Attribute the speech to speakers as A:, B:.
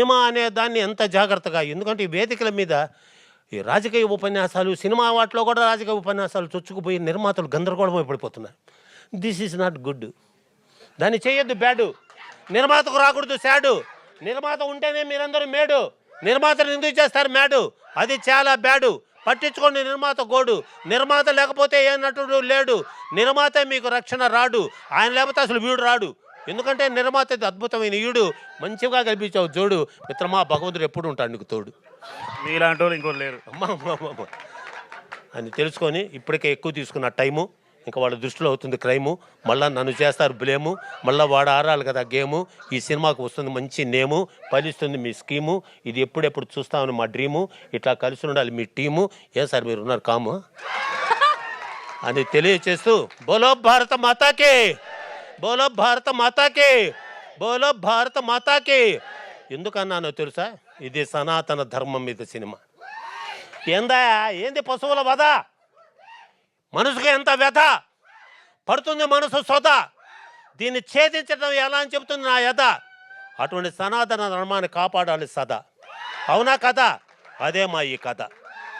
A: Cinema అనే దాన్ని ఎంత జాగ్రత్తగా ఎందుకంటే ఈ వేదికల మీద ఈ రాజకీయ ఉపన్యాసాలు సినిమా వాటిలో కూడా రాజకీయ ఉపన్యాసాలు చొచ్చుకుపోయి నిర్మాతలు గందరగోళమై పడిపోతున్నారు. దిస్ ఈజ్ నాట్ గుడ్ దాన్ని చేయొద్దు బ్యాడు. నిర్మాతకు రాకూడదు శాడు. నిర్మాత ఉంటేనే మీరందరూ మేడు. నిర్మాతను ఎందుకు చేస్తారు మేడు అది చాలా బ్యాడు. పట్టించుకోండి నిర్మాత గోడు. నిర్మాత లేకపోతే ఏ నటుడు లేడు. నిర్మాత మీకు రక్షణ రాడు. ఆయన లేకపోతే అసలు వీడు రాడు. ఎందుకంటే నిర్మాత అద్భుతమైన ఈడు మంచిగా కల్పించావు జోడు. మిత్రమా భగవంతుడు ఎప్పుడు ఉంటాడు నీకు తోడు.
B: మీలాంటి వాళ్ళు ఇంకోటి లేరు.
A: అని తెలుసుకొని ఇప్పటికే ఎక్కువ తీసుకున్న టైము ఇంకా వాళ్ళ దృష్టిలో అవుతుంది క్రైము. మళ్ళీ నన్ను చేస్తారు బ్లేము. మళ్ళీ వాడు ఆడాలి కదా గేము. ఈ సినిమాకు వస్తుంది మంచి నేము ఫలిస్తుంది మీ స్కీము. ఇది ఎప్పుడెప్పుడు చూస్తామని మా డ్రీము. ఇట్లా కలిసి ఉండాలి మీ టీము. ఏ సార్ మీరు ఉన్నారు కాము? అని తెలియచేస్తూ బోలో భారత మాతాకి! బోలో భారత మాతాకి బోలో భారత మాతాకి. ఎందుకన్నానో తెలుసా? ఇది సనాతన ధర్మం మీద సినిమా. ఏందా? ఏంది పశువుల వధ? మనసుకు ఎంత వ్యధ? పడుతుంది మనసు సొద. దీన్ని ఛేదించడం ఎలా అని చెబుతుంది నా యథ అటువంటి సనాతన ధర్మాన్ని కాపాడాలి సదా. అవునా కథ అదే మా ఈ కథ.